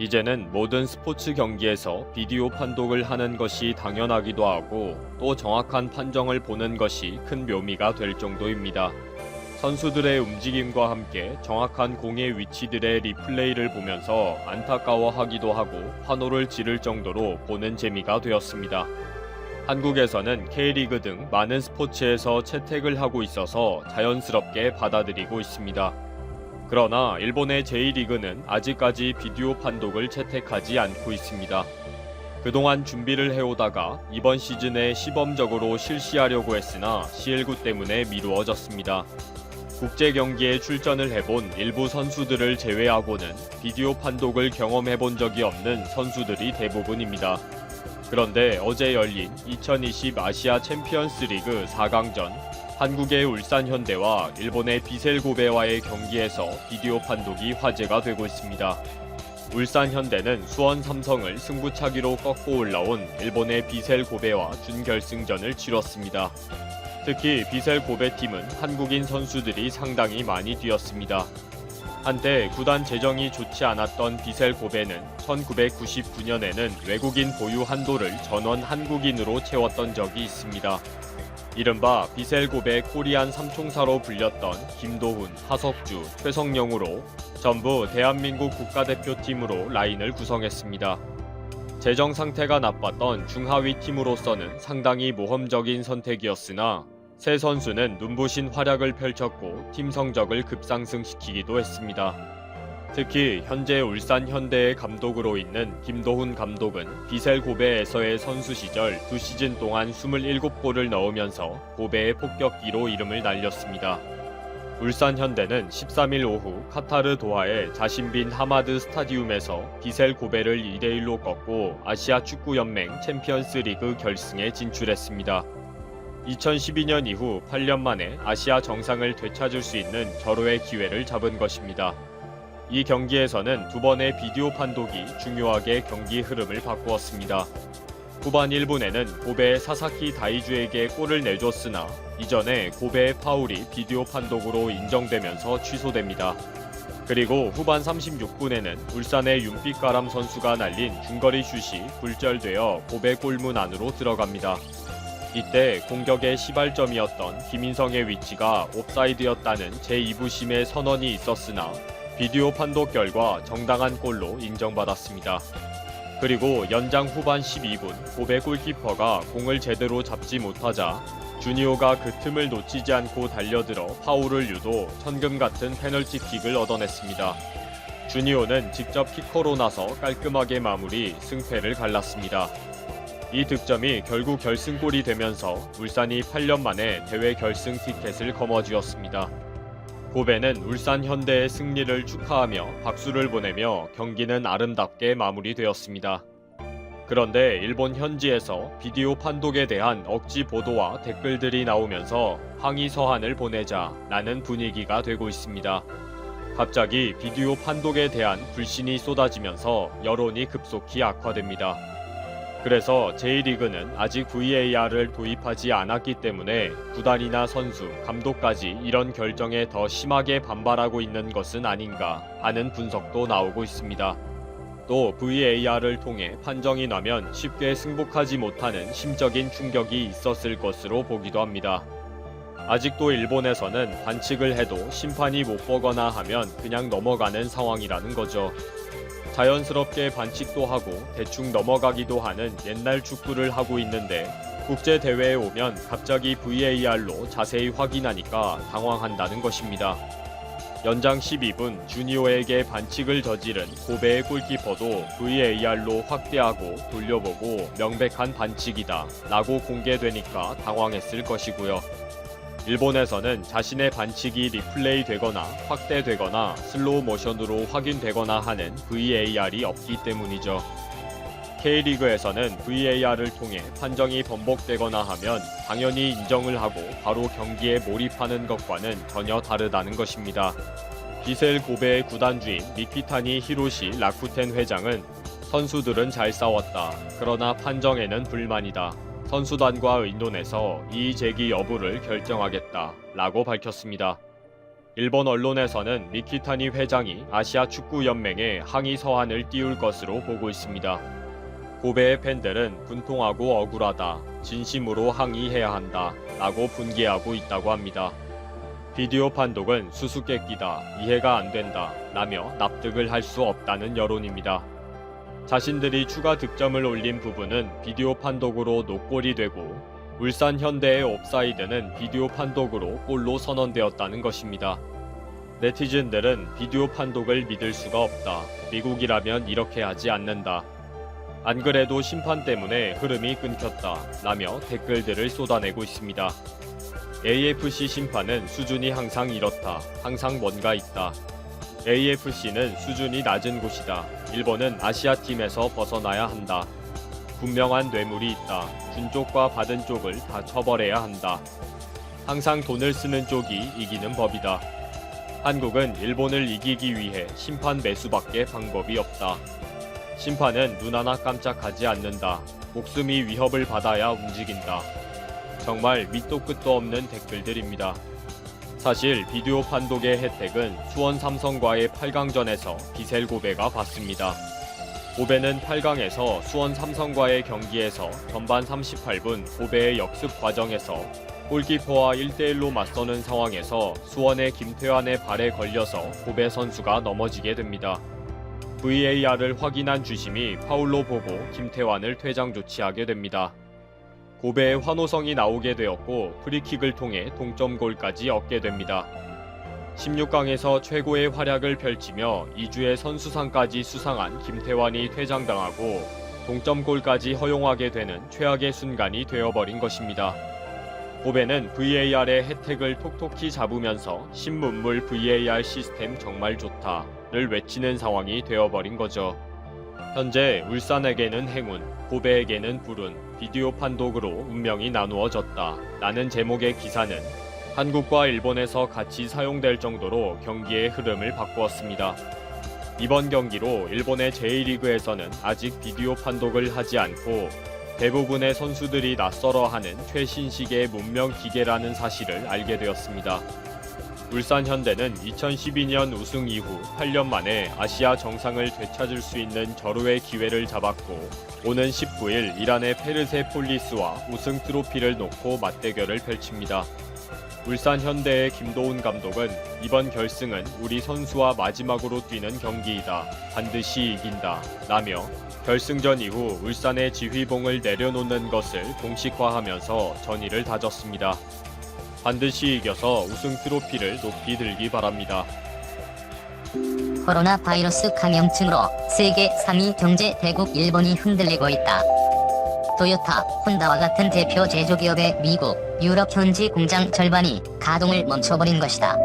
이제는 모든 스포츠 경기에서 비디오 판독을 하는 것이 당연하기도 하고 또 정확한 판정을 보는 것이 큰 묘미가 될 정도입니다. 선수들의 움직임과 함께 정확한 공의 위치들의 리플레이를 보면서 안타까워하기도 하고 환호를 지를 정도로 보는 재미가 되었습니다. 한국에서는 K리그 등 많은 스포츠에서 채택을 하고 있어서 자연스럽게 받아들이고 있습니다. 그러나 일본의 제1리그는 아직까지 비디오 판독을 채택하지 않고 있습니다. 그동안 준비를 해오다가 이번 시즌에 시범적으로 실시하려고 했으나 CL9 때문에 미루어졌습니다. 국제 경기에 출전을 해본 일부 선수들을 제외하고는 비디오 판독을 경험해 본 적이 없는 선수들이 대부분입니다. 그런데 어제 열린 2020 아시아 챔피언스 리그 4강전 한국의 울산 현대와 일본의 비셀 고베와의 경기에서 비디오 판독이 화제가 되고 있습니다. 울산 현대는 수원 삼성을 승부차기로 꺾고 올라온 일본의 비셀 고베와 준결승전을 치렀습니다. 특히 비셀 고베 팀은 한국인 선수들이 상당히 많이 뛰었습니다. 한때 구단 재정이 좋지 않았던 비셀 고베는 1999년에는 외국인 보유 한도를 전원 한국인으로 채웠던 적이 있습니다. 이른바 비셀고베 코리안 삼총사로 불렸던 김도훈, 하석주, 최성영으로 전부 대한민국 국가대표팀으로 라인을 구성했습니다. 재정 상태가 나빴던 중하위 팀으로서는 상당히 모험적인 선택이었으나 새 선수는 눈부신 활약을 펼쳤고 팀 성적을 급상승시키기도 했습니다. 특히 현재 울산 현대의 감독으로 있는 김도훈 감독은 비셀 고베에서의 선수 시절 두 시즌 동안 27골을 넣으면서 고베의 폭격기로 이름을 날렸습니다. 울산 현대는 13일 오후 카타르 도하의 자신빈 하마드 스타디움에서 비셀 고베를 2대1로 꺾고 아시아 축구 연맹 챔피언스 리그 결승에 진출했습니다. 2012년 이후 8년 만에 아시아 정상을 되찾을 수 있는 절호의 기회를 잡은 것입니다. 이 경기에서는 두 번의 비디오 판독이 중요하게 경기 흐름을 바꾸었습니다. 후반 1분에는 고베의 사사키 다이주에게 골을 내줬으나 이전에 고베의 파울이 비디오 판독으로 인정되면서 취소됩니다. 그리고 후반 36분에는 울산의 윤빛가람 선수가 날린 중거리 슛이 굴절되어 고베 골문 안으로 들어갑니다. 이때 공격의 시발점이었던 김인성의 위치가 옵사이드였다는 제2부심의 선언이 있었으나 비디오 판독 결과 정당한 골로 인정받았습니다. 그리고 연장 후반 12분 고베 골키퍼가 공을 제대로 잡지 못하자 주니오가 그 틈을 놓치지 않고 달려들어 파울을 유도 천금 같은 페널티킥을 얻어냈습니다. 주니오는 직접 키커로 나서 깔끔하게 마무리 승패를 갈랐습니다. 이 득점이 결국 결승골이 되면서 울산이 8년 만에 대회 결승 티켓을 거머쥐었습니다. 고베는 울산 현대의 승리를 축하하며 박수를 보내며 경기는 아름답게 마무리되었습니다. 그런데 일본 현지에서 비디오 판독에 대한 억지 보도와 댓글들이 나오면서 항의 서한을 보내자 라는 분위기가 되고 있습니다. 갑자기 비디오 판독에 대한 불신이 쏟아지면서 여론이 급속히 악화됩니다. 그래서 J리그는 아직 VAR을 도입하지 않았기 때문에 구단이나 선수, 감독까지 이런 결정에 더 심하게 반발하고 있는 것은 아닌가 하는 분석도 나오고 있습니다. 또 VAR을 통해 판정이 나면 쉽게 승복하지 못하는 심적인 충격이 있었을 것으로 보기도 합니다. 아직도 일본에서는 반칙을 해도 심판이 못 보거나 하면 그냥 넘어가는 상황이라는 거죠. 자연스럽게 반칙도 하고 대충 넘어가기도 하는 옛날 축구를 하고 있는데 국제 대회에 오면 갑자기 VAR로 자세히 확인하니까 당황한다는 것입니다. 연장 12분 주니오에게 반칙을 저지른 고베의 골키퍼도 VAR로 확대하고 돌려보고 명백한 반칙이다 라고 공개되니까 당황했을 것이고요. 일본에서는 자신의 반칙이 리플레이 되거나 확대되거나 슬로우 모션으로 확인되거나 하는 VAR이 없기 때문이죠. K리그에서는 VAR을 통해 판정이 번복되거나 하면 당연히 인정을 하고 바로 경기에 몰입하는 것과는 전혀 다르다는 것입니다. 비셀 고베의 구단주인 미키타니 히로시 라쿠텐 회장은 선수들은 잘 싸웠다. 그러나 판정에는 불만이다. 선수단과 의논해서 이의 제기 여부를 결정하겠다. 라고 밝혔습니다. 일본 언론에서는 미키타니 회장이 아시아 축구 연맹에 항의 서한을 띄울 것으로 보고 있습니다. 고베의 팬들은 분통하고 억울하다, 진심으로 항의해야 한다, 라고 분개하고 있다고 합니다. 비디오 판독은 수수께끼다, 이해가 안 된다, 라며 납득을 할 수 없다는 여론입니다. 자신들이 추가 득점을 올린 부분은 비디오 판독으로 노골이 되고 울산 현대의 옵사이드는 비디오 판독으로 골로 선언되었다는 것입니다. 네티즌들은 비디오 판독을 믿을 수가 없다. 미국이라면 이렇게 하지 않는다. 안 그래도 심판 때문에 흐름이 끊겼다. 라며 댓글들을 쏟아내고 있습니다. AFC 심판은 수준이 항상 이렇다. 항상 뭔가 있다. AFC는 수준이 낮은 곳이다. 일본은 아시아 팀에서 벗어나야 한다. 분명한 뇌물이 있다. 준 쪽과 받은 쪽을 다 처벌해야 한다. 항상 돈을 쓰는 쪽이 이기는 법이다. 한국은 일본을 이기기 위해 심판 매수밖에 방법이 없다. 심판은 눈 하나 깜짝하지 않는다. 목숨이 위협을 받아야 움직인다. 정말 밑도 끝도 없는 댓글들입니다. 사실 비디오 판독의 혜택은 수원 삼성과의 8강전에서 비셀 고베가 받습니다. 고베는 8강에서 수원 삼성과의 경기에서 전반 38분 고베의 역습 과정에서 골키퍼와 1대1로 맞서는 상황에서 수원의 김태환의 발에 걸려서 고베 선수가 넘어지게 됩니다. VAR을 확인한 주심이 파울로 보고 김태환을 퇴장 조치하게 됩니다. 고베의 환호성이 나오게 되었고 프리킥을 통해 동점골까지 얻게 됩니다. 16강에서 최고의 활약을 펼치며 2주의 선수상까지 수상한 김태환이 퇴장당하고 동점골까지 허용하게 되는 최악의 순간이 되어버린 것입니다. 고베는 VAR의 혜택을 톡톡히 잡으면서 신문물 VAR 시스템 정말 좋다를 외치는 상황이 되어버린 거죠. 현재 울산에게는 행운, 고베에게는 불운, 비디오 판독으로 운명이 나누어졌다. 라는 제목의 기사는 한국과 일본에서 같이 사용될 정도로 경기의 흐름을 바꾸었습니다. 이번 경기로 일본의 제1리그에서는 아직 비디오 판독을 하지 않고 대부분의 선수들이 낯설어 하는 최신식의 문명 기계라는 사실을 알게 되었습니다. 울산 현대는 2012년 우승 이후 8년 만에 아시아 정상을 되찾을 수 있는 절호의 기회를 잡았고 오는 19일 이란의 페르세 폴리스와 우승 트로피를 놓고 맞대결을 펼칩니다. 울산 현대의 김도훈 감독은 이번 결승은 우리 선수와 마지막으로 뛰는 경기이다. 반드시 이긴다. 라며 결승전 이후 울산의 지휘봉을 내려놓는 것을 공식화하면서 전의를 다졌습니다. 반드시 이겨서 우승 트로피를 높이 들기 바랍니다. 코로나 바이러스 감염증으로 세계 3위 경제 대국 일본이 흔들리고 있다. 토요타, 혼다와 같은 대표 제조기업의 미국, 유럽 현지 공장 절반이 가동을 멈춰버린 것이다.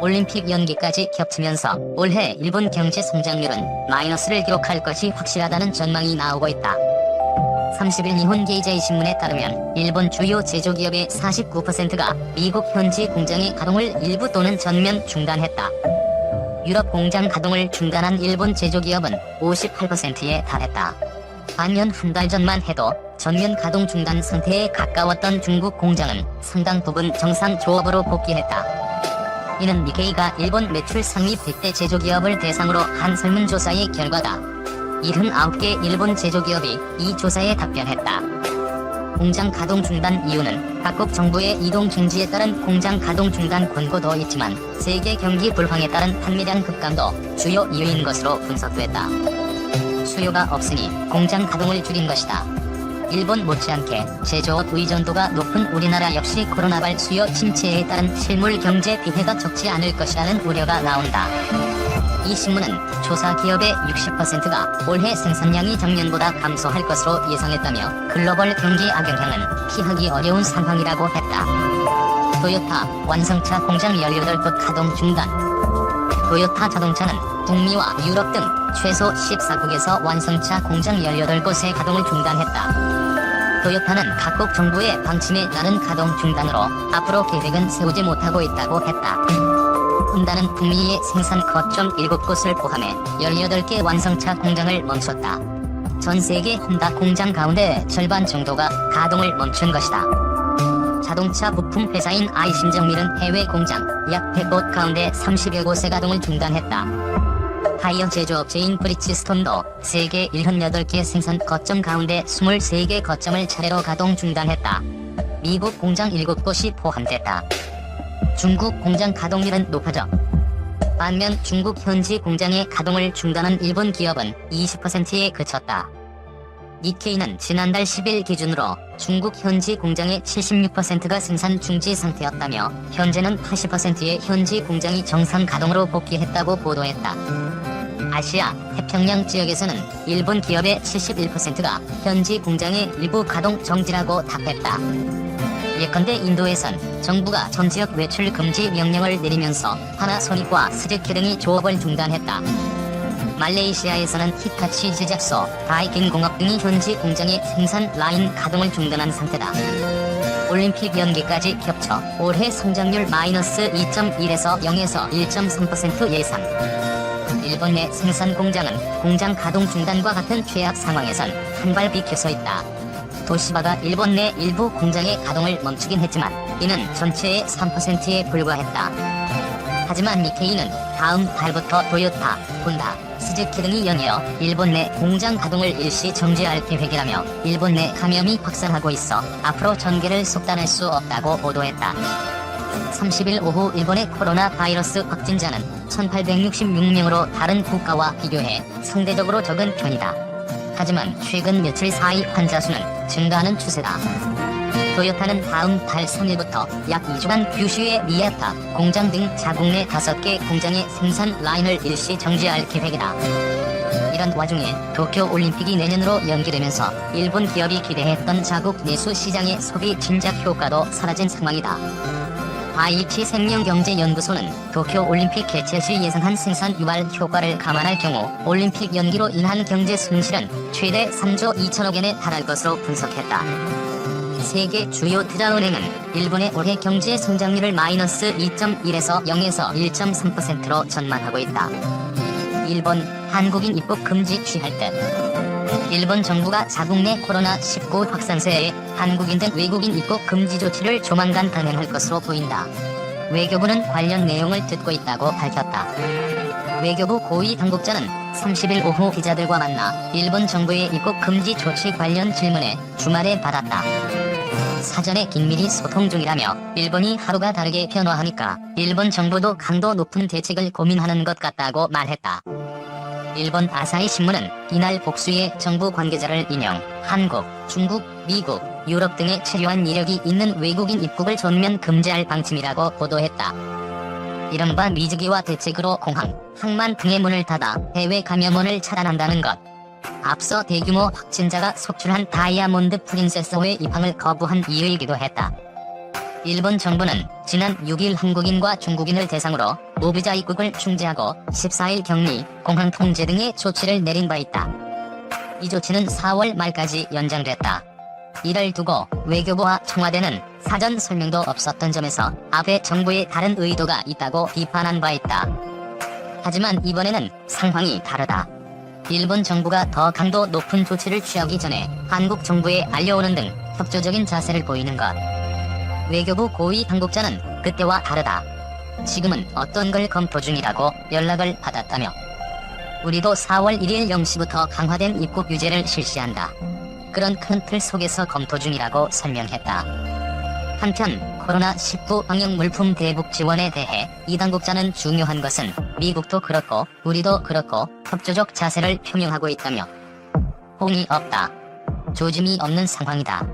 올림픽 연기까지 겹치면서 올해 일본 경제 성장률은 마이너스를 기록할 것이 확실하다는 전망이 나오고 있다. 30일 니혼 게이제이 신문에 따르면 일본 주요 제조기업의 49%가 미국 현지 공장의 가동을 일부 또는 전면 중단했다. 유럽 공장 가동을 중단한 일본 제조기업은 58%에 달했다. 반년 한 달 전만 해도 전면 가동 중단 상태에 가까웠던 중국 공장은 상당 부분 정상 조업으로 복귀했다. 이는 니케이가 일본 매출 상위 100대 제조기업을 대상으로 한 설문조사의 결과다. 79개 일본 제조기업이 이 조사에 답변했다. 공장 가동 중단 이유는 각국 정부의 이동 중지에 따른 공장 가동 중단 권고도 있지만 세계 경기 불황에 따른 판매량 급감도 주요 이유인 것으로 분석됐다. 수요가 없으니 공장 가동을 줄인 것이다. 일본 못지않게 제조업 의존도가 높은 우리나라 역시 코로나발 수요 침체에 따른 실물 경제 피해가 적지 않을 것이라는 우려가 나온다. 이 신문은 조사 기업의 60%가 올해 생산량이 작년보다 감소할 것으로 예상했다며 글로벌 경기 악영향은 피하기 어려운 상황이라고 했다. 토요타 완성차 공장 18곳 가동 중단 토요타 자동차는 북미와 유럽 등 최소 14국에서 완성차 공장 18곳의 가동을 중단했다. 토요타는 각국 정부의 방침에 따른 가동 중단으로 앞으로 계획은 세우지 못하고 있다고 했다. 혼다는 북미의 생산 거점 7곳을 포함해 18개 완성차 공장을 멈췄다. 전 세계 혼다 공장 가운데 절반 정도가 가동을 멈춘 것이다. 자동차 부품 회사인 아이심정밀은 해외 공장 약 100곳 가운데 30여 곳의 가동을 중단했다. 타이어 제조업체인 브리치스톤도 세계 78개 생산 거점 가운데 23개 거점을 차례로 가동 중단했다. 미국 공장 7곳이 포함됐다. 중국 공장 가동률은 높아져. 반면 중국 현지 공장의 가동을 중단한 일본 기업은 20%에 그쳤다. 니케이는 지난달 10일 기준으로 중국 현지 공장의 76%가 생산 중지 상태였다며 현재는 80%의 현지 공장이 정상 가동으로 복귀했다고 보도했다. 아시아 태평양 지역에서는 일본 기업의 71%가 현지 공장의 일부 가동 정지라고 답했다. 예컨대 인도에선 정부가 전 지역 외출 금지 명령을 내리면서 하나소닉과 스즈키 등이 조업을 중단했다. 말레이시아에서는 히타치 제작소, 바이킹 공업 등이 현지 공장의 생산 라인 가동을 중단한 상태다. 올림픽 연기까지 겹쳐 올해 성장률 마이너스 2.1에서 0에서 1.3% 예상. 일본 내 생산 공장은 공장 가동 중단과 같은 최악 상황에선 한 발 비켜서 있다. 도시바가 일본 내 일부 공장의 가동을 멈추긴 했지만 이는 전체의 3%에 불과했다. 하지만 니케이는 다음 달부터 도요타, 혼다, 스즈키 등이 연이어 일본 내 공장 가동을 일시 정지할 계획이라며 일본 내 감염이 확산하고 있어 앞으로 전개를 속단할 수 없다고 보도했다. 30일 오후 일본의 코로나 바이러스 확진자는 1866명으로 다른 국가와 비교해 상대적으로 적은 편이다. 하지만 최근 며칠 사이 환자 수는 증가하는 추세다. 토요타는 다음 달 3일부터 약 2주간 규슈의 미야타 공장 등 자국 내 5개 공장의 생산 라인을 일시 정지할 계획이다. 이런 와중에 도쿄 올림픽이 내년으로 연기되면서 일본 기업이 기대했던 자국 내수 시장의 소비 진작 효과도 사라진 상황이다. IH 생명경제연구소는 도쿄 올림픽 개최 시 예상한 생산 유발 효과를 감안할 경우 올림픽 연기로 인한 경제 손실은 최대 3조 2천억 엔에 달할 것으로 분석했다. 세계 주요 투자은행은 일본의 올해 경제 성장률을 마이너스 2.1에서 0에서 1.3%로 전망하고 있다. 일본 한국인 입국 금지 취할 듯. 일본 정부가 자국 내 코로나19 확산세에 한국인 등 외국인 입국 금지 조치를 조만간 단행할 것으로 보인다. 외교부는 관련 내용을 듣고 있다고 밝혔다. 외교부 고위 당국자는 30일 오후 기자들과 만나 일본 정부의 입국 금지 조치 관련 질문에 주말에 받았다. 사전에 긴밀히 소통 중이라며 일본이 하루가 다르게 변화하니까 일본 정부도 강도 높은 대책을 고민하는 것 같다고 말했다. 일본 아사히 신문은 이날 복수의 정부 관계자를 인용 한국, 중국, 미국, 유럽 등의 체류한 이력이 있는 외국인 입국을 전면 금지할 방침이라고 보도했다. 이른바 미즈기와 대책으로 공항, 항만 등의 문을 닫아 해외 감염원을 차단한다는 것. 앞서 대규모 확진자가 속출한 다이아몬드 프린세스호의 입항을 거부한 이유이기도 했다. 일본 정부는 지난 6일 한국인과 중국인을 대상으로 무비자 입국을 중지하고 14일 격리, 공항 통제 등의 조치를 내린 바 있다. 이 조치는 4월 말까지 연장됐다. 이를 두고 외교부와 청와대는 사전 설명도 없었던 점에서 앞에 정부의 다른 의도가 있다고 비판한 바 있다. 하지만 이번에는 상황이 다르다. 일본 정부가 더 강도 높은 조치를 취하기 전에 한국 정부에 알려오는 등 협조적인 자세를 보이는 것. 외교부 고위 당국자는 그때와 다르다. 지금은 어떤 걸 검토 중이라고 연락을 받았다며. 우리도 4월 1일 0시부터 강화된 입국 규제를 실시한다. 그런 큰 틀 속에서 검토 중이라고 설명했다. 한편 코로나19 방역 물품 대북 지원에 대해 이 당국자는 중요한 것은 미국도 그렇고 우리도 그렇고 협조적 자세를 표명하고 있다며 홍이 없다. 조짐이 없는 상황이다.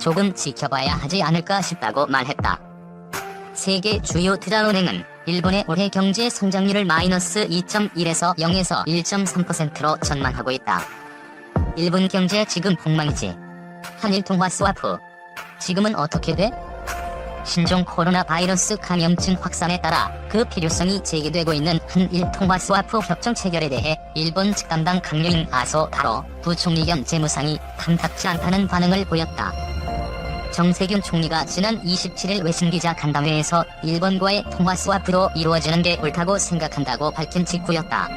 조금 지켜봐야 하지 않을까 싶다고 말했다. 세계 주요 투자은행은 일본의 올해 경제 성장률을 마이너스 2.1에서 0에서 1.3%로 전망하고 있다. 일본 경제 지금 폭망이지. 한일 통화 스와프. 지금은 어떻게 돼? 신종 코로나 바이러스 감염증 확산에 따라 그 필요성이 제기되고 있는 한일 통화 스와프 협정 체결에 대해 일본 측 담당 강요인 아소 타로 부총리 겸 재무상이 탐탁지 않다는 반응을 보였다. 정세균 총리가 지난 27일 외신기자 간담회에서 일본과의 통화 스와프로 이루어지는 게 옳다고 생각한다고 밝힌 직후였다.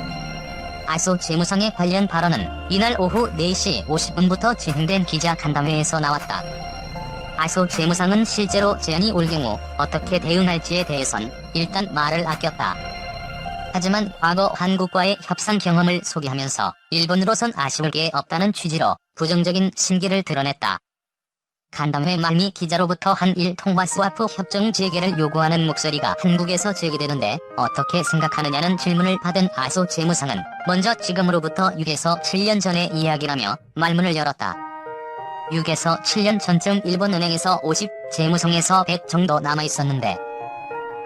아소 재무상의 관련 발언은 이날 오후 4시 50분부터 진행된 기자 간담회에서 나왔다. 아소 재무상은 실제로 제안이 올 경우 어떻게 대응할지에 대해선 일단 말을 아꼈다. 하지만 과거 한국과의 협상 경험을 소개하면서 일본으로선 아쉬울 게 없다는 취지로 부정적인 심기를 드러냈다. 간담회 말미 기자로부터 한일 통화 스와프 협정 재개를 요구하는 목소리가 한국에서 제기되는데 어떻게 생각하느냐는 질문을 받은 아소 재무상은 먼저 지금으로부터 6에서 7년 전의 이야기라며 말문을 열었다. 6에서 7년 전쯤 일본은행에서 50, 재무성에서 100 정도 남아있었는데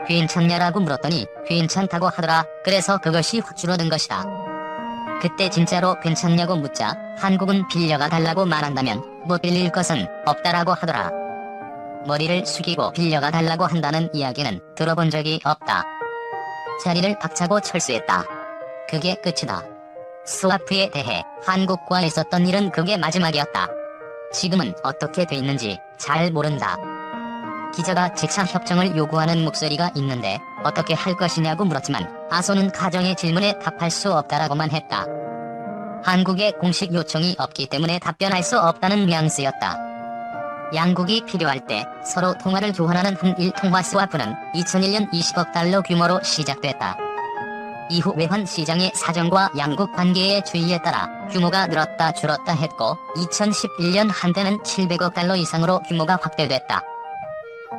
괜찮냐라고 물었더니 괜찮다고 하더라. 그래서 그것이 확 줄어든 것이다. 그때 진짜로 괜찮냐고 묻자 한국은 빌려가 달라고 말한다면 못 빌릴 것은 없다라고 하더라. 머리를 숙이고 빌려가 달라고 한다는 이야기는 들어본 적이 없다. 자리를 박차고 철수했다. 그게 끝이다. 스와프에 대해 한국과 있었던 일은 그게 마지막이었다. 지금은 어떻게 돼 있는지 잘 모른다. 기자가 재차 협정을 요구하는 목소리가 있는데 어떻게 할 것이냐고 물었지만 아소는 가정의 질문에 답할 수 없다라고만 했다. 한국의 공식 요청이 없기 때문에 답변할 수 없다는 뉘앙스였다. 양국이 필요할 때 서로 통화를 교환하는 한일 통화 스와프는 2001년 20억 달러 규모로 시작됐다. 이후 외환 시장의 사정과 양국 관계의 주의에 따라 규모가 늘었다 줄었다 했고 2011년 한때는 700억 달러 이상으로 규모가 확대됐다.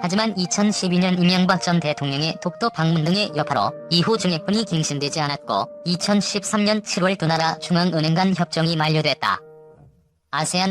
하지만 2012년 이명박 전 대통령의 독도 방문 등의 여파로 이후 증액분이 갱신되지 않았고 2013년 7월 두 나라 중앙은행 간 협정이 만료됐다. 아세안